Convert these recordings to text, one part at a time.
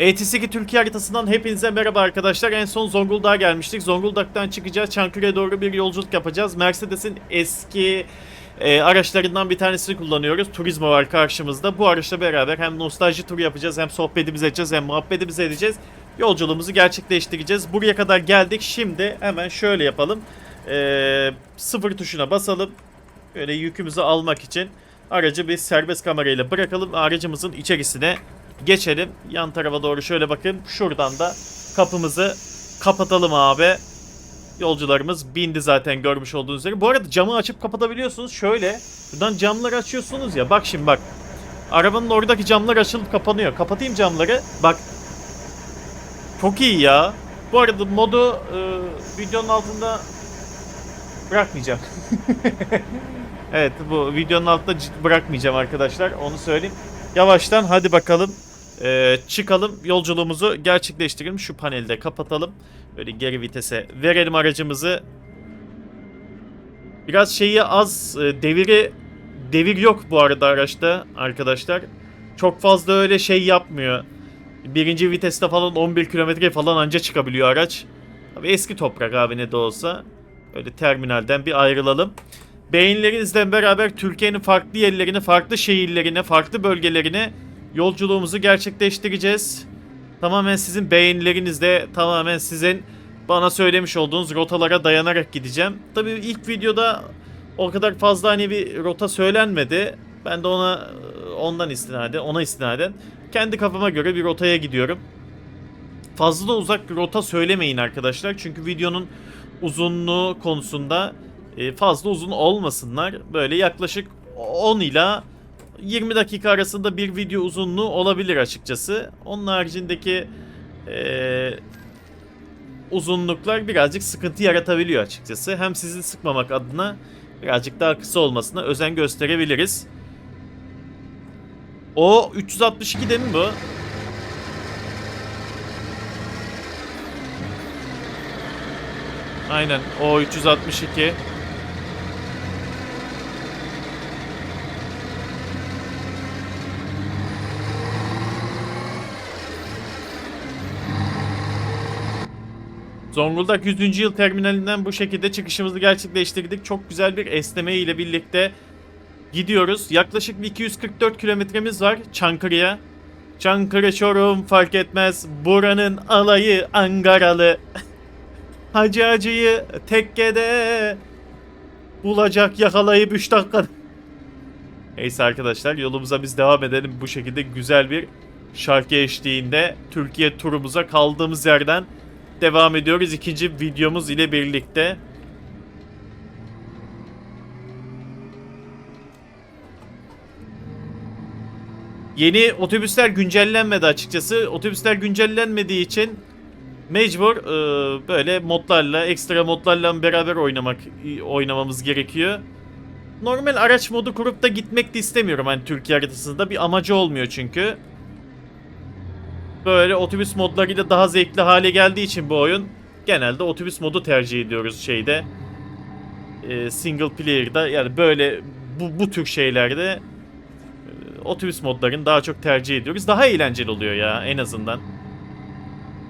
ETS2 Türkiye haritasından hepinize merhaba arkadaşlar. En son Zonguldak'a gelmiştik. Zonguldak'tan çıkacağız. Çankırı'ya doğru bir yolculuk yapacağız. Mercedes'in eski e, araçlarından bir tanesini kullanıyoruz. Turismo var karşımızda. Bu araçla beraber hem nostalji turu yapacağız hem sohbetimizi edeceğiz hem muhabbetimizi edeceğiz. Yolculuğumuzu gerçekleştireceğiz. Buraya kadar geldik. Şimdi hemen şöyle yapalım. E, sıfır tuşuna basalım. Böyle yükümüzü almak için aracı bir serbest kamerayla bırakalım. Aracımızın içerisine geçelim. Yan tarafa doğru şöyle bakın. Şuradan da kapımızı kapatalım abi. Yolcularımız bindi zaten görmüş olduğunuz üzere. Bu arada camı açıp kapatabiliyorsunuz. Şöyle buradan camları açıyorsunuz ya. Bak şimdi bak. Arabanın oradaki camlar açılıp kapanıyor. Kapatayım camları. Bak. Çok iyi ya. Bu arada modu e, videonun altında bırakmayacağım. evet bu videonun altında bırakmayacağım arkadaşlar. Onu söyleyeyim. Yavaştan hadi bakalım. Ee, çıkalım yolculuğumuzu gerçekleştirelim. Şu paneli de kapatalım. Böyle geri vitese verelim aracımızı. Biraz şeyi az e, deviri devir yok bu arada araçta arkadaşlar. Çok fazla öyle şey yapmıyor. Birinci viteste falan 11 kilometre falan anca çıkabiliyor araç. Abi eski toprak abi ne de olsa. Öyle terminalden bir ayrılalım. Beyinlerinizle beraber Türkiye'nin farklı yerlerine, farklı şehirlerine, farklı bölgelerine yolculuğumuzu gerçekleştireceğiz. Tamamen sizin beyinlerinizle, tamamen sizin bana söylemiş olduğunuz rotalara dayanarak gideceğim. Tabii ilk videoda o kadar fazla hani bir rota söylenmedi. Ben de ona ondan istinaden, ona istinaden kendi kafama göre bir rotaya gidiyorum. Fazla da uzak rota söylemeyin arkadaşlar. Çünkü videonun uzunluğu konusunda e, fazla uzun olmasınlar. Böyle yaklaşık 10 ila 20 dakika arasında bir video uzunluğu olabilir açıkçası. Onun haricindeki e, uzunluklar birazcık sıkıntı yaratabiliyor açıkçası. Hem sizi sıkmamak adına birazcık daha kısa olmasına özen gösterebiliriz. O 362 değil mi bu? Aynen o 362. Zonguldak 100. yıl terminalinden bu şekilde çıkışımızı gerçekleştirdik. Çok güzel bir esneme ile birlikte gidiyoruz. Yaklaşık bir 244 kilometremiz var Çankırı'ya. Çankırı Çorum fark etmez. Buranın alayı Angaralı. Hacı Hacı'yı tekkede bulacak yakalayıp 3 dakika. Neyse arkadaşlar yolumuza biz devam edelim. Bu şekilde güzel bir şarkı eşliğinde Türkiye turumuza kaldığımız yerden devam ediyoruz. ikinci videomuz ile birlikte. Yeni otobüsler güncellenmedi açıkçası. Otobüsler güncellenmediği için mecbur e, böyle modlarla, ekstra modlarla beraber oynamak oynamamız gerekiyor. Normal araç modu kurup da gitmek de istemiyorum hani Türkiye haritasında. Bir amacı olmuyor çünkü. Böyle otobüs modlarıyla daha zevkli hale geldiği için bu oyun genelde otobüs modu tercih ediyoruz şeyde. E, single player'da yani böyle bu, bu tür şeylerde e, otobüs modlarını daha çok tercih ediyoruz. Daha eğlenceli oluyor ya en azından.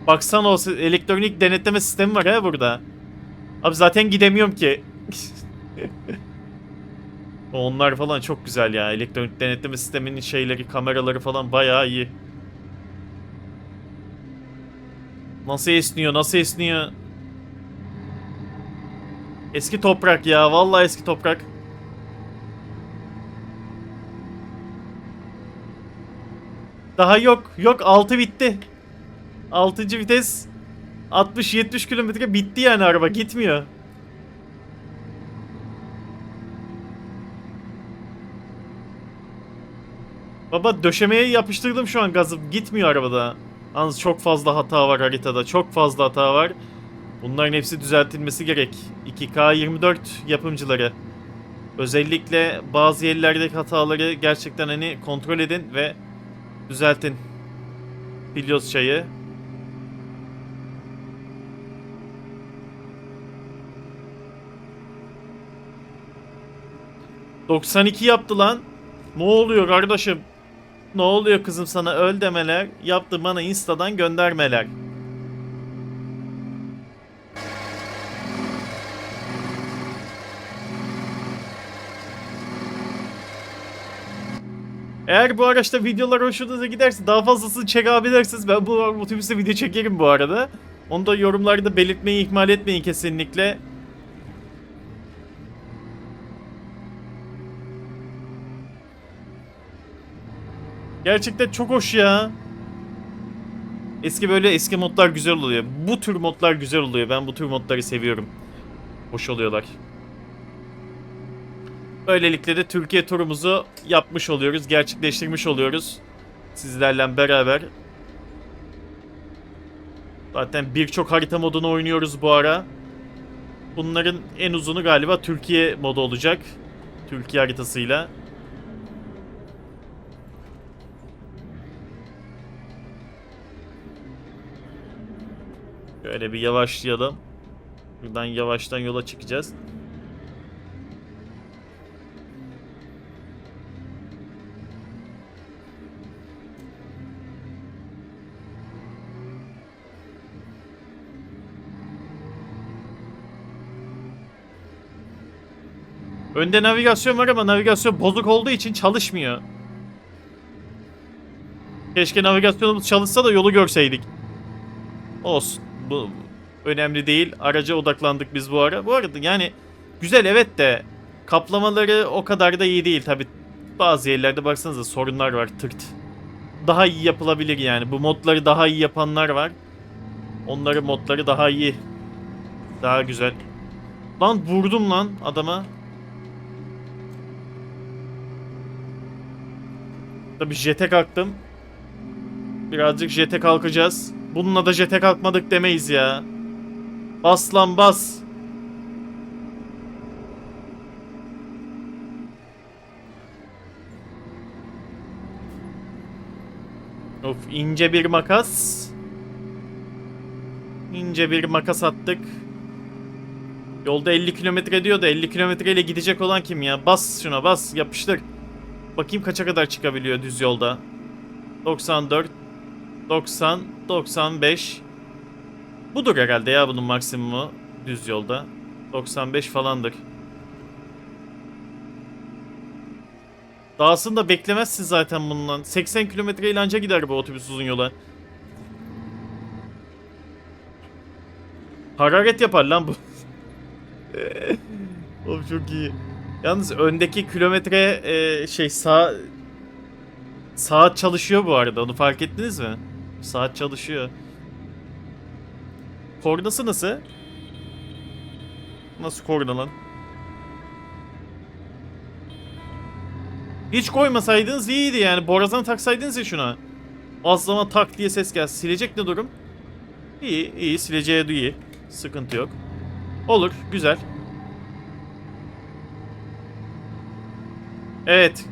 Baksana o elektronik denetleme sistemi var ha burada. Abi zaten gidemiyorum ki. Onlar falan çok güzel ya. Elektronik denetleme sisteminin şeyleri, kameraları falan bayağı iyi. Nasıl esniyor, nasıl esniyor? Eski toprak ya, vallahi eski toprak. Daha yok, yok 6 bitti. 6. vites 60-70 kilometre bitti yani araba gitmiyor. Baba döşemeye yapıştırdım şu an gazı gitmiyor arabada. Yalnız çok fazla hata var haritada çok fazla hata var. Bunların hepsi düzeltilmesi gerek. 2K24 yapımcıları. Özellikle bazı yerlerdeki hataları gerçekten hani kontrol edin ve düzeltin. Biliyoruz çayı. ...92 yaptı lan. Ne oluyor kardeşim? Ne oluyor kızım sana öl demeler, yaptı bana instadan göndermeler. Eğer bu araçta videolar hoşunuza giderse daha fazlasını çekebilirsiniz. Ben bu otobüste video çekerim bu arada. Onu da yorumlarda belirtmeyi ihmal etmeyin kesinlikle. Gerçekten çok hoş ya. Eski böyle eski modlar güzel oluyor. Bu tür modlar güzel oluyor. Ben bu tür modları seviyorum. Hoş oluyorlar. Böylelikle de Türkiye turumuzu yapmış oluyoruz. Gerçekleştirmiş oluyoruz. Sizlerle beraber. Zaten birçok harita modunu oynuyoruz bu ara. Bunların en uzunu galiba Türkiye modu olacak. Türkiye haritasıyla. Şöyle bir yavaşlayalım. Buradan yavaştan yola çıkacağız. Önde navigasyon var ama navigasyon bozuk olduğu için çalışmıyor. Keşke navigasyonumuz çalışsa da yolu görseydik. Olsun. Bu önemli değil. Araca odaklandık biz bu ara. Bu arada yani güzel evet de kaplamaları o kadar da iyi değil. Tabi bazı yerlerde baksanıza sorunlar var tırt. Daha iyi yapılabilir yani. Bu modları daha iyi yapanlar var. Onların modları daha iyi. Daha güzel. Lan vurdum lan adama. Tabi jete kalktım. Birazcık jete kalkacağız. Bununla da jete kalkmadık demeyiz ya. Bas lan bas. Of ince bir makas. İnce bir makas attık. Yolda 50 kilometre diyor da 50 kilometreyle gidecek olan kim ya? Bas şuna bas yapıştır. Bakayım kaça kadar çıkabiliyor düz yolda. 94 90 95 Budur herhalde ya bunun maksimumu düz yolda. 95 falandır. Dahasını da beklemezsin zaten bundan. 80 kilometre ile anca gider bu otobüs uzun yola. Hararet yapar lan bu. Oğlum çok iyi. Yalnız öndeki kilometre e, şey sağ saat çalışıyor bu arada. Onu fark ettiniz mi? Saat çalışıyor. Kornası nasıl? Nasıl korna lan? Hiç koymasaydınız iyiydi yani. Borazan taksaydınız ya şuna. Az zaman tak diye ses gelsin. Silecek ne durum? İyi, iyi. Sileceğe iyi. Sıkıntı yok. Olur, güzel. Evet.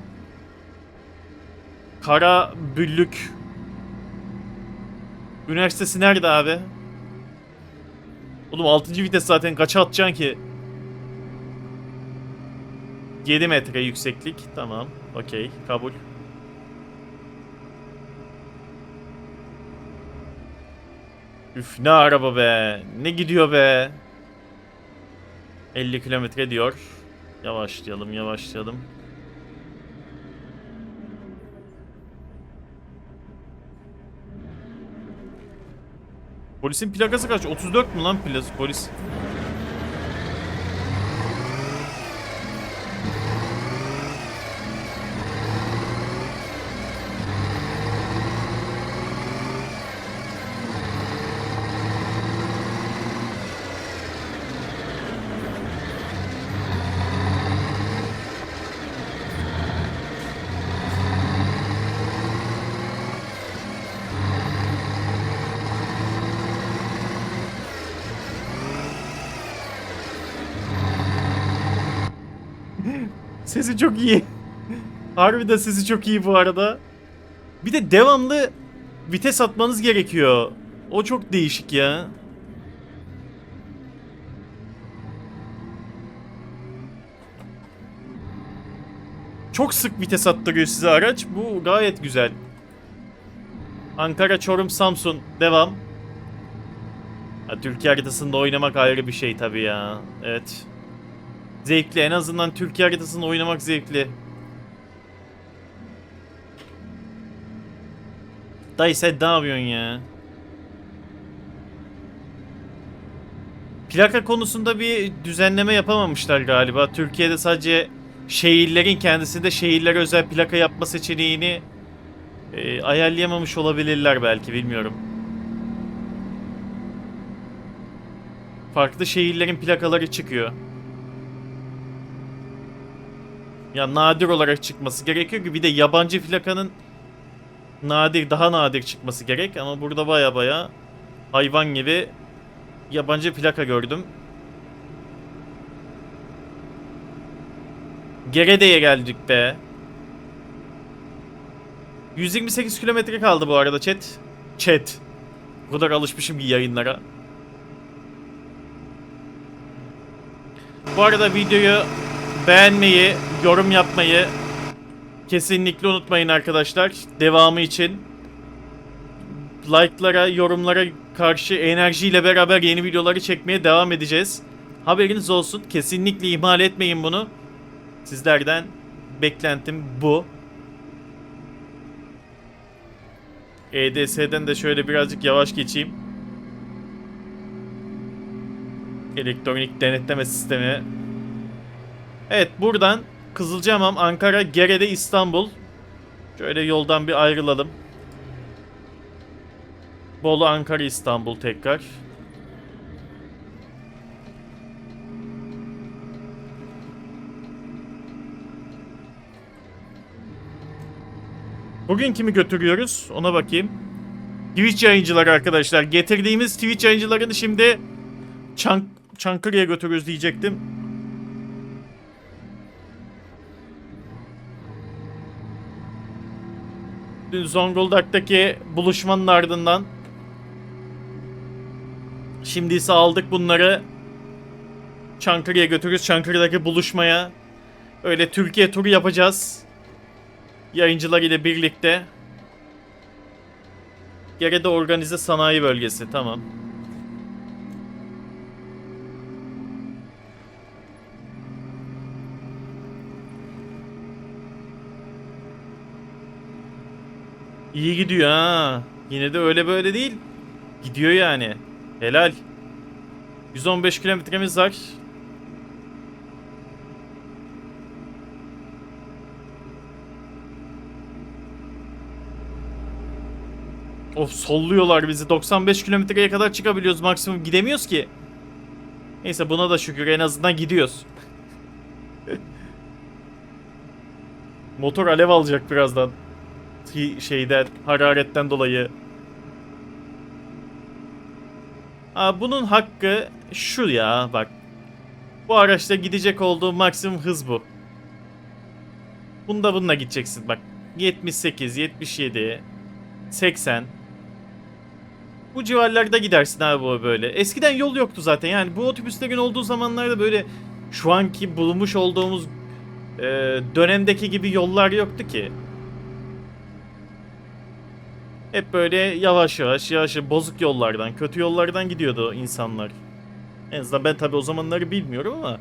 Kara Büllük. Üniversitesi nerede abi? Oğlum 6. vites zaten kaça atacaksın ki? 7 metre yükseklik. Tamam. Okey. Kabul. Üf ne araba be. Ne gidiyor be. 50 kilometre diyor. Yavaşlayalım yavaşlayalım. Polisin plakası kaç? 34 mü lan plası polis? Sesi çok iyi. Harbiden sesi çok iyi bu arada. Bir de devamlı vites atmanız gerekiyor. O çok değişik ya. Çok sık vites attırıyor size araç. Bu gayet güzel. Ankara, Çorum, Samsun. Devam. Ha, Türkiye haritasında oynamak ayrı bir şey tabii ya. Evet. Zevkli. En azından Türkiye haritasında oynamak zevkli. Dayı sen ne yapıyorsun ya? Plaka konusunda bir düzenleme yapamamışlar galiba. Türkiye'de sadece şehirlerin kendisinde şehirlere özel plaka yapma seçeneğini e, ayarlayamamış olabilirler belki bilmiyorum. Farklı şehirlerin plakaları çıkıyor. Ya nadir olarak çıkması gerekiyor ki bir de yabancı plakanın nadir daha nadir çıkması gerek ama burada baya baya hayvan gibi yabancı plaka gördüm. Gerede'ye geldik be. 128 kilometre kaldı bu arada chat. Chat. O kadar alışmışım ki yayınlara. Bu arada videoyu beğenmeyi, yorum yapmayı kesinlikle unutmayın arkadaşlar. Devamı için like'lara, yorumlara karşı enerjiyle beraber yeni videoları çekmeye devam edeceğiz. Haberiniz olsun. Kesinlikle ihmal etmeyin bunu. Sizlerden beklentim bu. EDS'den de şöyle birazcık yavaş geçeyim. Elektronik denetleme sistemi. Evet buradan Kızılcahamam, Ankara, Gerede, İstanbul. Şöyle yoldan bir ayrılalım. Bolu, Ankara, İstanbul tekrar. Bugün kimi götürüyoruz? Ona bakayım. Twitch yayıncıları arkadaşlar. Getirdiğimiz Twitch yayıncılarını şimdi Çank Çankırı'ya götürürüz diyecektim. Zonguldak'taki buluşmanın ardından Şimdi ise aldık bunları Çankırı'ya götürürüz. Çankırı'daki buluşmaya öyle Türkiye turu yapacağız. Yayıncılar ile birlikte. Gerede organize sanayi bölgesi. Tamam. İyi gidiyor ha. Yine de öyle böyle değil. Gidiyor yani. Helal. 115 kilometremiz var. Of solluyorlar bizi. 95 kilometreye kadar çıkabiliyoruz maksimum. Gidemiyoruz ki. Neyse buna da şükür en azından gidiyoruz. Motor alev alacak birazdan. Hi- Şeyden, hararetten dolayı. Aa, bunun hakkı şu ya bak. Bu araçta gidecek olduğu maksimum hız bu. Bunda bununla gideceksin bak. 78, 77, 80. Bu civarlarda gidersin abi böyle. Eskiden yol yoktu zaten yani bu otobüslerin olduğu zamanlarda böyle şu anki bulunmuş olduğumuz e, dönemdeki gibi yollar yoktu ki. Hep böyle yavaş yavaş yavaş bozuk yollardan, kötü yollardan gidiyordu insanlar. En azından ben tabi o zamanları bilmiyorum ama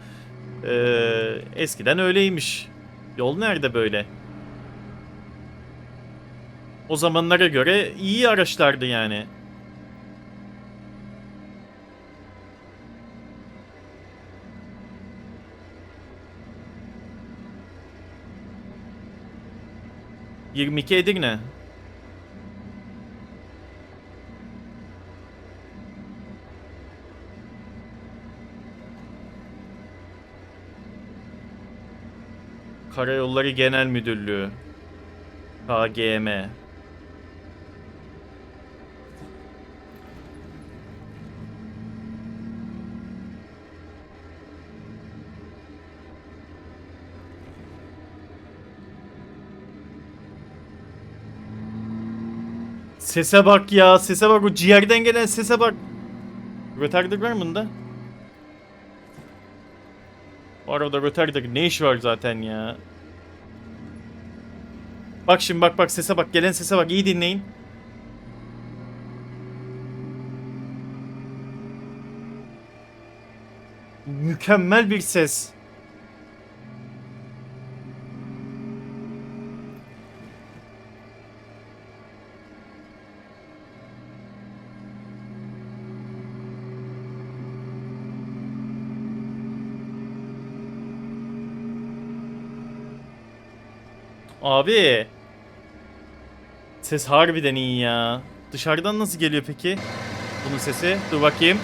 e, eskiden öyleymiş. Yol nerede böyle? O zamanlara göre iyi araçlardı yani. ...22 Edirne. Karayolları Genel Müdürlüğü. KGM. Sese bak ya, sese bak o ciğerden gelen sese bak. Rötardır var mı bunda? O arada rötardır ne iş var zaten ya? Bak şimdi bak bak sese bak. Gelen sese bak. İyi dinleyin. Mükemmel bir ses. Abi. Ses harbiden iyi ya. Dışarıdan nasıl geliyor peki? Bunun sesi. Dur bakayım.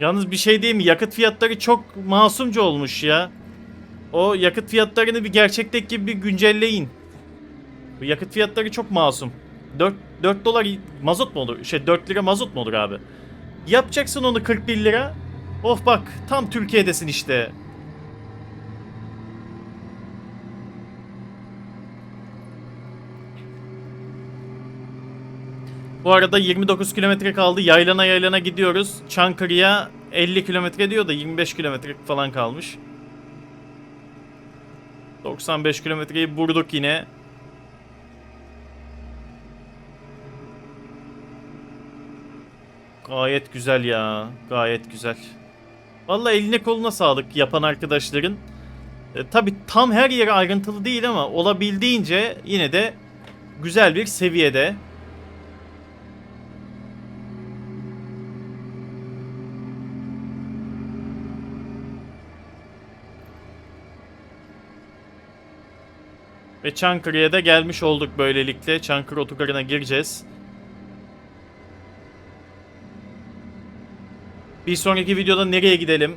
Yalnız bir şey değil mi? Yakıt fiyatları çok masumca olmuş ya. O yakıt fiyatlarını bir gerçekteki gibi bir güncelleyin. Bu yakıt fiyatları çok masum. 4, 4 dolar mazot mu olur? Şey 4 lira mazot mu olur abi? Yapacaksın onu 41 lira. Of bak tam Türkiye'desin işte. Bu arada 29 kilometre kaldı. Yaylana yaylana gidiyoruz. Çankırı'ya 50 kilometre diyor da 25 kilometre falan kalmış. 95 kilometreyi vurduk yine. Gayet güzel ya. Gayet güzel. Vallahi eline koluna sağlık yapan arkadaşların. E, Tabi tam her yere ayrıntılı değil ama olabildiğince yine de güzel bir seviyede. Ve Çankırı'ya da gelmiş olduk böylelikle. Çankırı otogarına gireceğiz. Bir sonraki videoda nereye gidelim?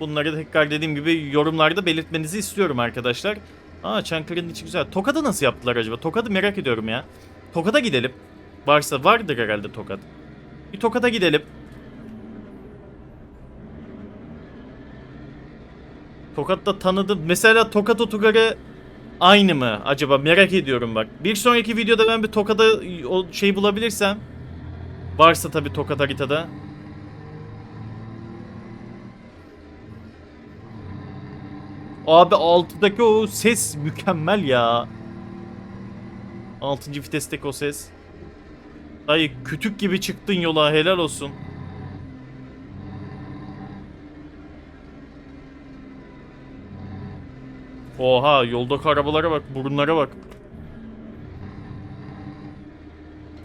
Bunları tekrar dediğim gibi yorumlarda belirtmenizi istiyorum arkadaşlar. Aa Çankırı'nın içi güzel. Tokat'ı nasıl yaptılar acaba? Tokat'ı merak ediyorum ya. Tokat'a gidelim. Varsa vardır herhalde Tokat. Bir Tokat'a gidelim. Tokat'ta tanıdım. Mesela Tokat otogarı aynı mı acaba merak ediyorum bak. Bir sonraki videoda ben bir Tokat'a o şey bulabilirsem varsa tabi Tokat haritada. Abi altıdaki o ses mükemmel ya. Altıncı vitesteki o ses. Dayı kütük gibi çıktın yola helal olsun. Oha yoldaki arabalara bak burunlara bak.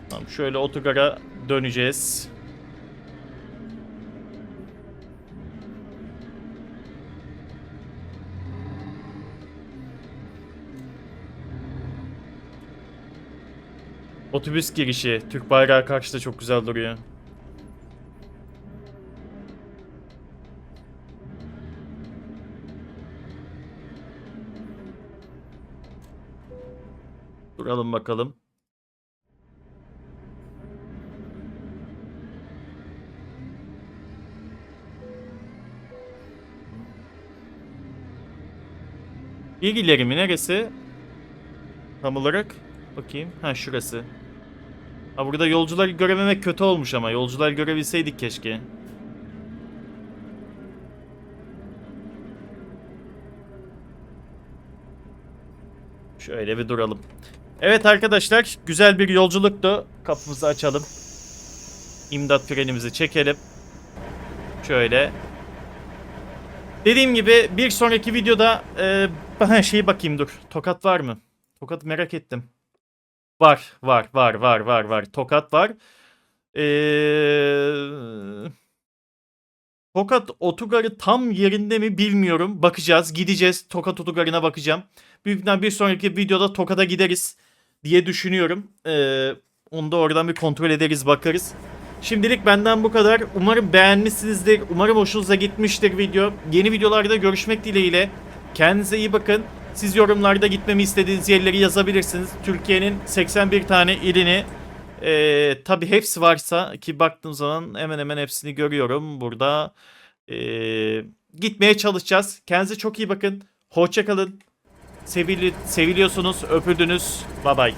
Tamam şöyle otogara döneceğiz. Otobüs girişi. Türk bayrağı karşıda çok güzel duruyor. Duralım bakalım. Bir ileri mi neresi? Tam olarak bakayım. Ha şurası. Ha burada yolcuları görememek kötü olmuş ama yolcular görebilseydik keşke. Şöyle bir duralım. Evet arkadaşlar güzel bir yolculuktu. Kapımızı açalım. İmdat frenimizi çekelim. Şöyle. Dediğim gibi bir sonraki videoda e, şeyi bakayım dur. Tokat var mı? Tokat merak ettim. Var, var, var, var, var, var. Tokat var. Ee, Tokat otogarı tam yerinde mi bilmiyorum. Bakacağız, gideceğiz. Tokat otogarına bakacağım. Büyük bir sonraki videoda Tokat'a gideriz diye düşünüyorum. Ee, onu da oradan bir kontrol ederiz, bakarız. Şimdilik benden bu kadar. Umarım beğenmişsinizdir. Umarım hoşunuza gitmiştir video. Yeni videolarda görüşmek dileğiyle. Kendinize iyi bakın. Siz yorumlarda gitmemi istediğiniz yerleri yazabilirsiniz. Türkiye'nin 81 tane ilini ee, tabii hepsi varsa ki baktığım zaman hemen hemen hepsini görüyorum burada. Ee, gitmeye çalışacağız. Kendinize çok iyi bakın. Hoşçakalın. Sevili, seviliyorsunuz. Öpüldünüz. Bye bye.